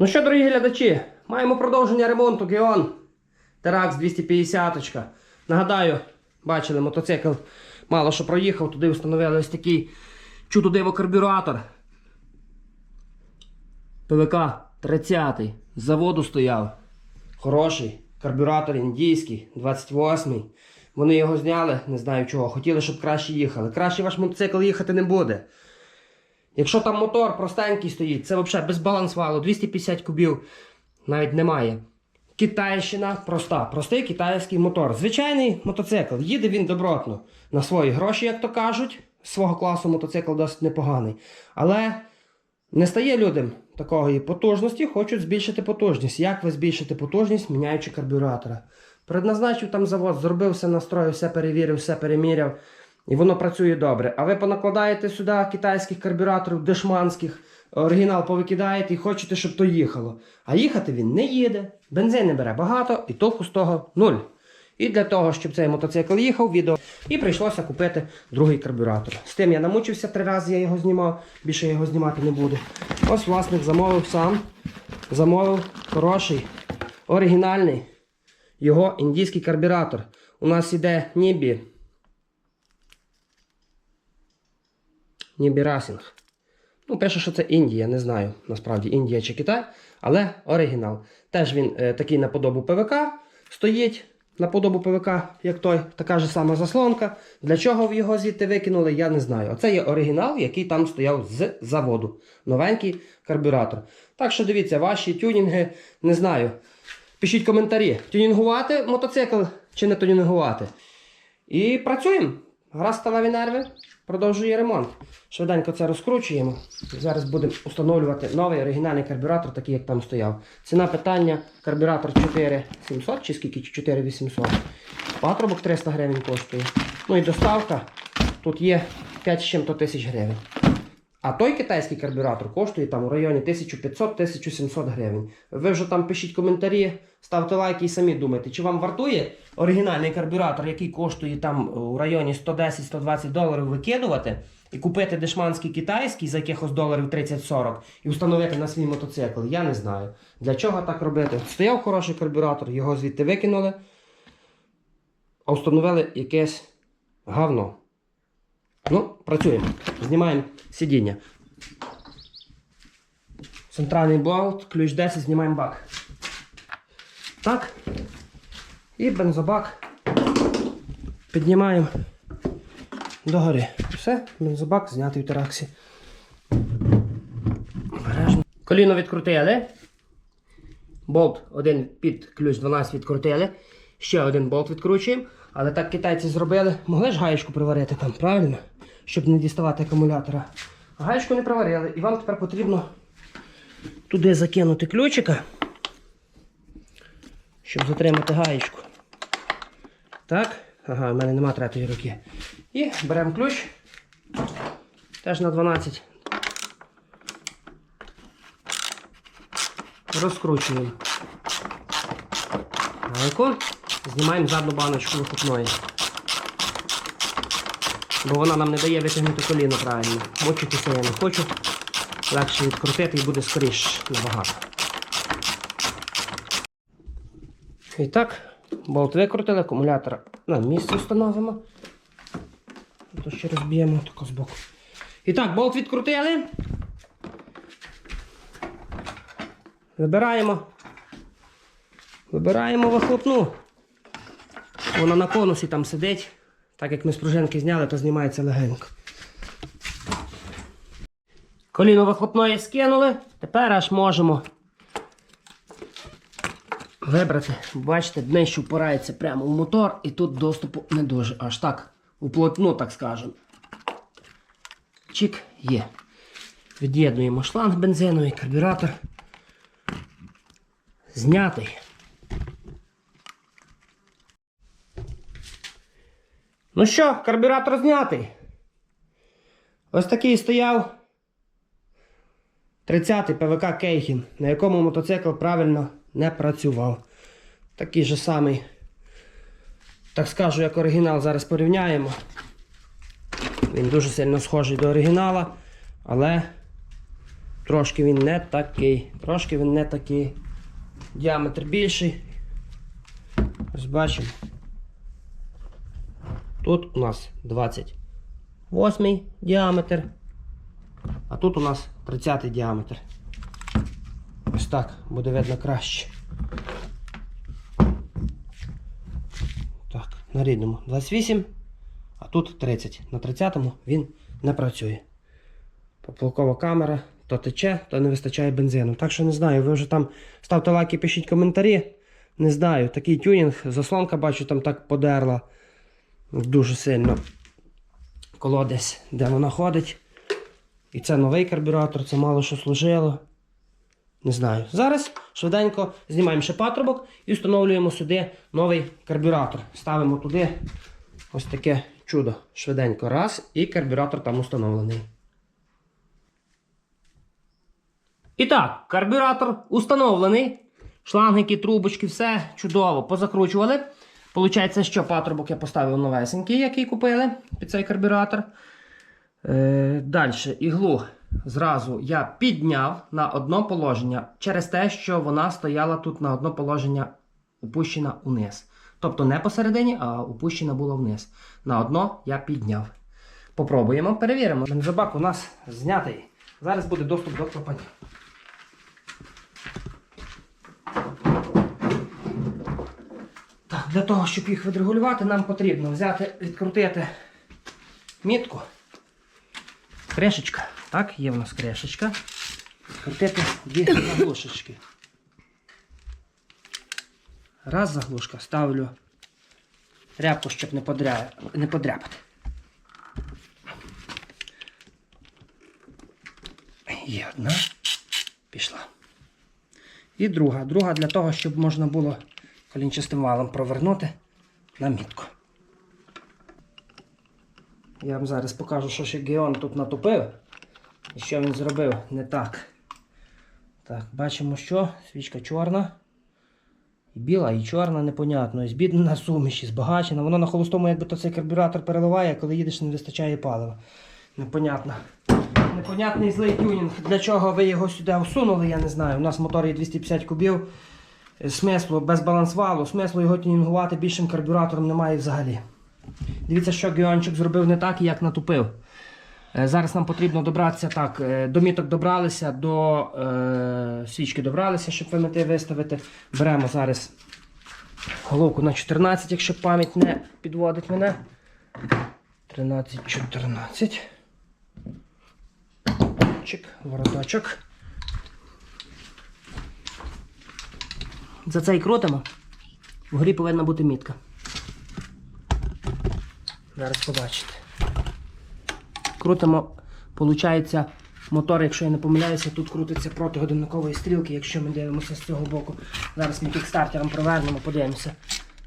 Ну що, дорогі глядачі, маємо продовження ремонту Геон Теракс 250. Нагадаю, бачили, мотоцикл мало що проїхав, туди встановили ось такий чудо-диво карбюратор. ПВК 30 з заводу стояв. Хороший. Карбюратор індійський, 28-й. Вони його зняли, не знаю чого. Хотіли, щоб краще їхали. Краще ваш мотоцикл їхати не буде. Якщо там мотор простенький стоїть, це взагалі без баланс валу, 250 кубів навіть немає. Китайщина проста, простий китайський мотор. Звичайний мотоцикл. Їде він добротно на свої гроші, як то кажуть. Свого класу мотоцикл досить непоганий. Але не стає людям такої потужності, хочуть збільшити потужність. Як ви збільшите потужність, міняючи карбюратора? Предназначив там завод, зробив все, настроїв, все перевірив, все переміряв. І воно працює добре. А ви понакладаєте сюди китайських карбюраторів, дешманських, оригінал повикидаєте і хочете, щоб то їхало. А їхати він не їде, бензин не бере багато і толку з того нуль. І для того, щоб цей мотоцикл їхав, відео, і прийшлося купити другий карбюратор. З тим я намучився три рази, я його знімав, більше його знімати не буду. Ось власник замовив сам. Замовив хороший, оригінальний його індійський карбюратор. У нас іде Нібі. Нібі Расінг. Ну, пише, що це Індія, не знаю насправді Індія чи Китай, але оригінал. Теж він е, такий на подобу ПВК стоїть на подобу ПВК, як той, така ж сама заслонка. Для чого його звідти викинули, я не знаю. Оце є оригінал, який там стояв з заводу. Новенький карбюратор. Так що дивіться, ваші тюнінги, не знаю. Пишіть коментарі, тюнінгувати мотоцикл чи не тюнінгувати. І працюємо. Гра сталеві нерви. Продовжує ремонт. Швиденько це розкручуємо. Зараз будемо встановлювати новий оригінальний карбюратор, такий як там стояв. Ціна питання карбюратор 4700 чи скільки 4800. Патрубок 300 гривень коштує. Ну і доставка. Тут є 5 з чим-то тисяч гривень. А той китайський карбюратор коштує там у районі 1500-1700 гривень. Ви вже там пишіть коментарі, ставте лайки і самі думайте, чи вам вартує оригінальний карбюратор, який коштує там у районі 110-120 доларів викидувати, і купити дешманський китайський за якихось доларів 30-40 і встановити на свій мотоцикл. Я не знаю. Для чого так робити? Стояв хороший карбюратор, його звідти викинули, а встановили якесь говно. Ну, працюємо. Знімаємо сидіння. Центральний болт, ключ 10, знімаємо бак. Так. І бензобак піднімаємо догори. Все, бензобак знятий в тераксі. Обережно. Коліно відкрутили. Болт один під ключ 12 відкрутили. Ще один болт відкручуємо. Але так китайці зробили. Могли ж гаєчку приварити там, правильно? Щоб не діставати акумулятора. Гаєчку не приварили. І вам тепер потрібно туди закинути ключика, щоб затримати гаєчку. Так. Ага, в мене нема третьої руки. І беремо ключ. Теж на 12. Розкручуємо. Гайку. Знімаємо задну баночку вихопної. Бо вона нам не дає витягнути коліно правильно. Мучитися я не хочу. Легше відкрутити і буде скоріше набагато. І так, болт викрутили, акумулятор на місце встановимо. То ще розб'ємо тако з боку. І так, болт відкрутили. Вибираємо. Вибираємо вихлопну. Вона на конусі там сидить. Так як ми з пружинки зняли, то знімається легенько. Коліно вихлопної скинули. Тепер аж можемо вибрати. Бачите, днище впирається прямо в мотор і тут доступу не дуже. Аж так. Уплотну, так скажемо. Чик, є. Від'єднуємо шланг бензиновий, карбюратор. Знятий. Ну що, карбюратор знятий. Ось такий стояв 30-й ПВК Кейхін, на якому мотоцикл правильно не працював. Такий же самий, так скажу, як оригінал, зараз порівняємо. Він дуже сильно схожий до оригінала, але Трошки він не такий. Трошки він не такий. Діаметр більший. Ось бачимо. Тут у нас 28 діаметр. А тут у нас 30 діаметр. Ось так буде видно краще. Так, на рідному 28, а тут 30. На 30-му він не працює. Поплавкова камера, то тече, то не вистачає бензину. Так що не знаю, ви вже там ставте лайки, пишіть коментарі. Не знаю, такий тюнінг, заслонка бачу, там так подерла дуже сильно. Колодязь, де вона ходить. І це новий карбюратор, це мало що служило. Не знаю. Зараз швиденько знімаємо ще патрубок і встановлюємо сюди новий карбюратор. Ставимо туди ось таке чудо. Швиденько. Раз, і карбюратор там установлений. І так, карбюратор установлений. Шлангики, трубочки, все чудово. Позакручували. Получається, що патрубок я поставив новесенький, який купили під цей карбюратор. Е, Далі іглу зразу я підняв на одно положення через те, що вона стояла тут на одно положення опущена униз. Тобто не посередині, а опущена була вниз. На одно я підняв. Попробуємо, перевіримо. Бензобак у нас знятий. Зараз буде доступ до клапанів. Для того, щоб їх відрегулювати, нам потрібно взяти, відкрутити мітку. Крешечка. Так, є в нас крешечка. Відкрутити дві заглушечки. Раз заглушка ставлю рябку, щоб не, подря... не подряпати. Є одна. Пішла. І друга. Друга для того, щоб можна було колінчастим валом провернути на мітку. Я вам зараз покажу, що ще Геон тут натопив. І що він зробив не так. Так, бачимо, що свічка чорна. І біла, і чорна, непонятно. І збіднена суміш, і збагачена. Воно на холостому, якби то цей карбюратор переливає, коли їдеш, не вистачає палива. Непонятно. Непонятний злий тюнінг. Для чого ви його сюди всунули, я не знаю. У нас мотор є 250 кубів. Смислу без балансвалу, смислу його тюнінгувати більшим карбюратором немає взагалі. Дивіться, що Геончик зробив не так, як натупив. Е, Зараз нам потрібно добратися так. е, До міток добралися, до е, свічки добралися, щоб вимити виставити. Беремо зараз головку на 14, якщо пам'ять не підводить мене. 13-14. Чик, вороточок. За цей крутимо. Вгорі повинна бути мітка. Зараз побачите. Крутимо, виходить, мотор, якщо я не помиляюся, тут крутиться проти годинникової стрілки, якщо ми дивимося з цього боку. Зараз ми кікстартером провернемо, подивимося.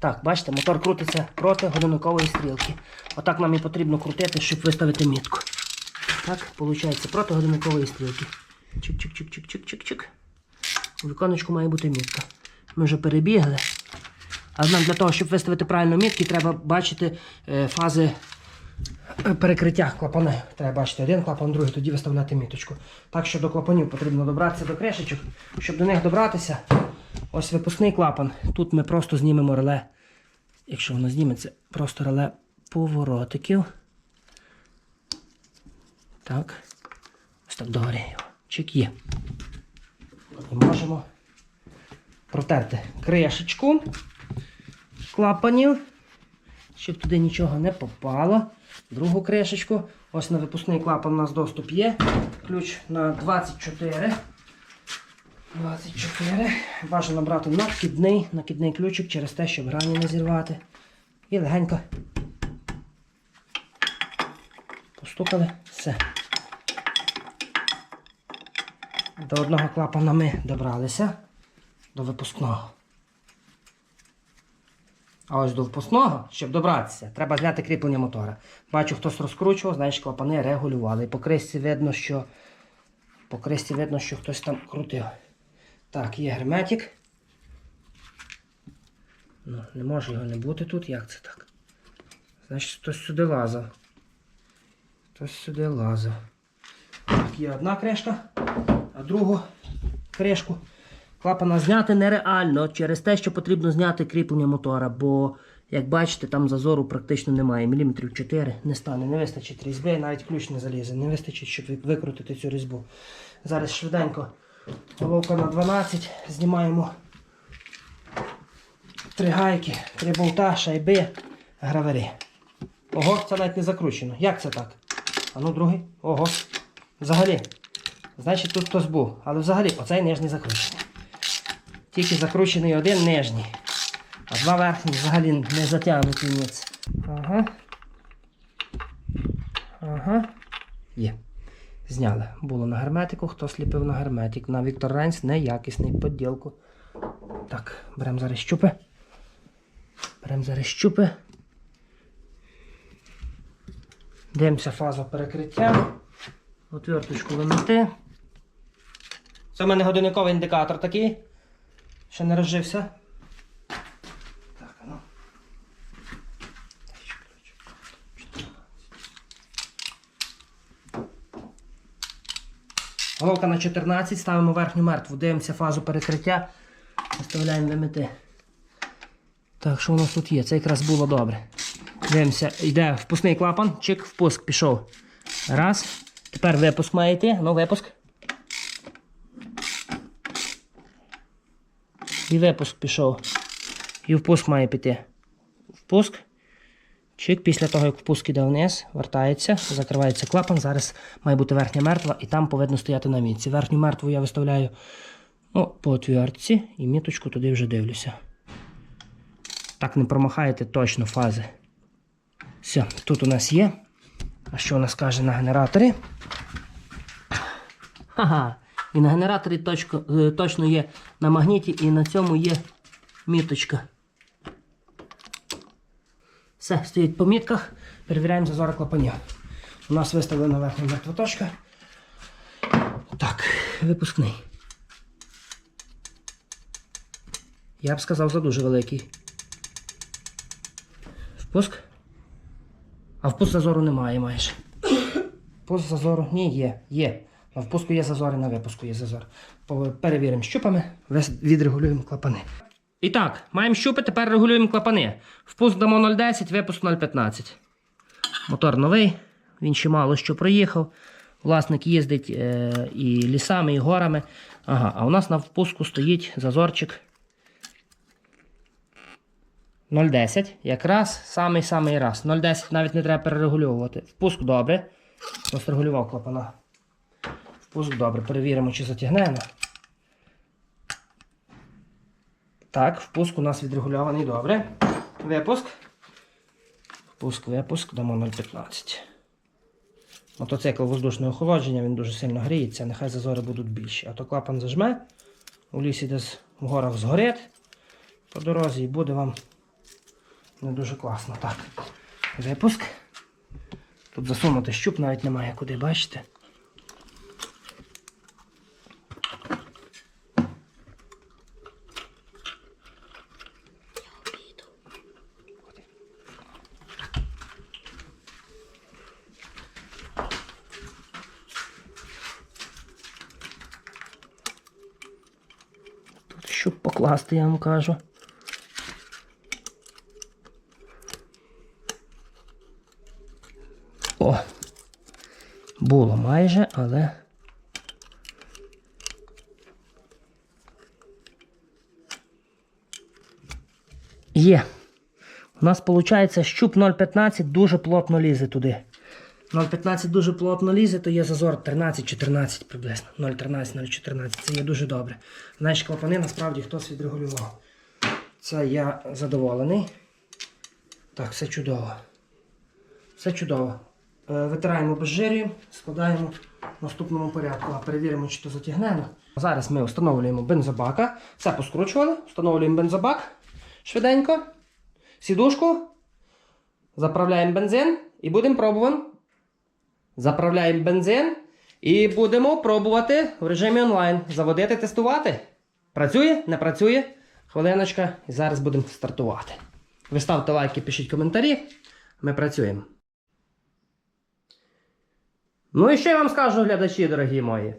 Так, бачите, мотор крутиться проти годинникової стрілки. Отак нам і потрібно крутити, щоб виставити мітку. Так, виходить, проти годинникової стрілки. Чик-чик-чик-чик-чик-чик-чик. У віконечку має бути мітка. Ми вже перебігли. Але нам для того, щоб виставити правильно мітки, треба бачити е, фази е, перекриття клапани. Треба бачити один клапан, другий, тоді виставляти міточку. Так що до клапанів потрібно добратися до кришечок. Щоб до них добратися, ось випускний клапан. Тут ми просто знімемо реле. Якщо воно зніметься, просто реле поворотиків. Так. Ось так догорі його. Чик є. І можемо протерти кришечку клапанів, щоб туди нічого не попало. Другу кришечку. Ось на випускний клапан у нас доступ є. Ключ на 24. 24. Бажано брати накидний, накидний ключик через те, щоб грані не зірвати. І легенько постукали. Все. До одного клапана ми добралися до випускного. А ось до випускного, щоб добратися, треба зняти кріплення мотора. Бачу, хтось розкручував, значить клапани регулювали. І по кришці видно, що по кришці видно, що хтось там крутив. Так, є герметик. Ну, не може його не бути тут. Як це так? Значить, хтось сюди лазив. Хтось сюди лазив. Так, є одна кришка. другу кришку. Клапана зняти нереально через те, що потрібно зняти кріплення мотора, бо, як бачите, там зазору практично немає. Міліметрів 4 не стане, не вистачить різьби, навіть ключ не залізе, не вистачить, щоб викрутити цю різьбу. Зараз швиденько головка на 12, знімаємо три гайки, три болта, шайби, гравери. Ого, це навіть не закручено. Як це так? А ну другий. Ого. Взагалі. Значить тут хтось був. Але взагалі оцей нижній закручений. Тільки закручений один нижній. А два верхні взагалі не затягнуті ніц. Ага. Ага. Є. Зняли. Було на герметику, хто сліпив на герметик. На Віктор Ренс неякісний поділку. Так, беремо зараз щупи. Беремо зараз щупи. Дивимося фазу перекриття. Отверточку вимити. Це в мене годинниковий індикатор такий. Ще не розжився. Так, ну. Головка на 14, ставимо верхню мертву, дивимося фазу перекриття. Виставляємо вимити. Так, що у нас тут є? Це якраз було добре. Дивимося, йде впускний клапан, чик, впуск пішов. Раз. Тепер випуск має йти. Ну, випуск. І випуск пішов. І впуск має піти. Впуск. Чик, після того, як впуск іде вниз, вертається, закривається клапан. Зараз має бути верхня мертва, і там повинно стояти на мітці. Верхню мертву я виставляю ну, по отвертці і міточку туди вже дивлюся. Так не промахаєте точно фази. Все, тут у нас є. А що у нас каже на генераторі? Ха-ха. І на генераторі точко, е, точно є на магніті, і на цьому є міточка. Все, стоїть по мітках. Перевіряємо зазори клапанів. У нас виставлена верхня мертва точка. Так, випускний. Я б сказав, за дуже великий. Впуск. А впуск зазору немає майже. Впуск зазору ні, є. Є. На впуску є зазор і на випуску є зазор. Перевіримо щупами, відрегулюємо клапани. І так, маємо щупи, тепер регулюємо клапани. Впуск дамо 0,10, випуск 0,15. Мотор новий, він ще мало що проїхав. Власник їздить е, і лісами, і горами. Ага, а у нас на впуску стоїть зазорчик 0,10. Якраз самий-самий раз. 0,10 навіть не треба перерегульовувати. Впуск добре. Просто регулював клапана. Впуск добре. Перевіримо, чи затягнемо. Так, впуск у нас відрегульований добре. Випуск. Впуск, випуск, дамо 0,15. Мотоцикл воздушне охолодження, він дуже сильно гріється, нехай зазори будуть більші. А то клапан зажме, у лісі десь в горах згорить по дорозі і буде вам не дуже класно. Так. Випуск. Тут засунути щуп навіть немає куди, бачите? Тут щуп покласти, я вам кажу. О! Було майже, але. Є. У нас виходить щуп 0,15 дуже плотно лізе туди. 0,15 дуже плотно лізе, то є зазор 13-14 приблизно. 0,13-0,14. Це є дуже добре. Знаєш, клапани насправді хтось відрегулював. Це я задоволений. Так, все чудово. Все чудово. Е, Витираємо безжир'ям, складаємо в наступному порядку. А перевіримо, чи то затягнено. Зараз ми встановлюємо бензобака. Все поскручували, встановлюємо бензобак швиденько. Сідушку. Заправляємо бензин і будемо пробувати. Заправляємо бензин і будемо пробувати в режимі онлайн. Заводити, тестувати. Працює? Не працює? Хвилиночка, і зараз будемо стартувати. Ви ставте лайки, пишіть коментарі. Ми працюємо. Ну і що я вам скажу, глядачі, дорогі мої.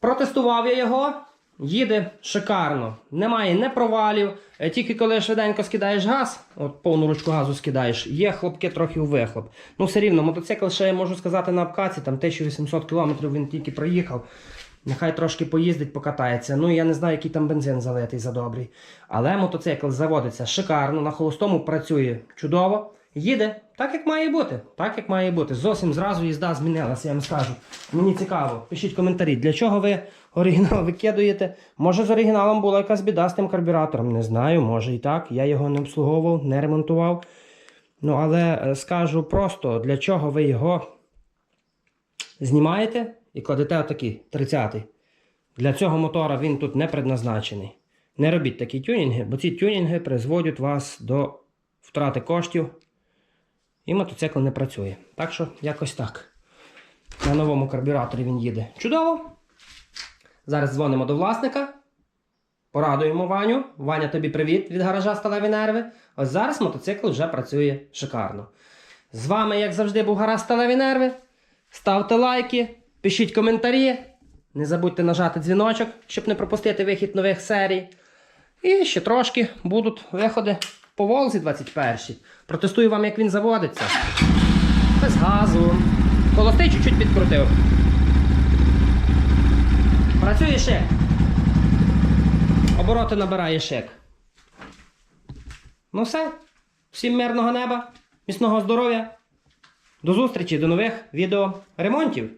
Протестував я його. Їде шикарно. Немає не провалів. Е, Тільки коли швиденько скидаєш газ, от повну ручку газу скидаєш, є хлопки трохи у вихлоп. Ну, все рівно, мотоцикл ще я можу сказати на обкаці, там 1800 км він тільки проїхав. Нехай трошки поїздить, покатається. Ну я не знаю, який там бензин залитий за добрий. Але мотоцикл заводиться шикарно, на холостому працює чудово. Їде так, як має бути. Так, як має бути. Зовсім зразу їзда змінилася, я вам скажу. Мені цікаво. Пишіть коментарі, для чого ви оригінал викидуєте. Може з оригіналом була якась біда з тим карбюратором. Не знаю, може і так. Я його не обслуговував, не ремонтував. Ну, але е, скажу просто, для чого ви його знімаєте і кладете отакий 30-й. Для цього мотора він тут не предназначений. Не робіть такі тюнінги, бо ці тюнінги призводять вас до втрати коштів, і мотоцикл не працює. Так що якось так. На новому карбюраторі він їде. Чудово! Зараз дзвонимо до власника. Порадуємо Ваню. Ваня, тобі привіт від гаража Сталеві Нерви. Ось зараз мотоцикл вже працює шикарно. З вами, як завжди, був гараж Сталеві Нерви. Ставте лайки, пишіть коментарі. Не забудьте нажати дзвіночок, щоб не пропустити вихід нових серій. І ще трошки будуть виходи по Волзі 21. Протестую вам, як він заводиться. Без газу. Холостий чуть-чуть підкрутив. Працює шик. Обороти набирає шик. Ну все. Всім мирного неба, міцного здоров'я. До зустрічі, до нових відео ремонтів.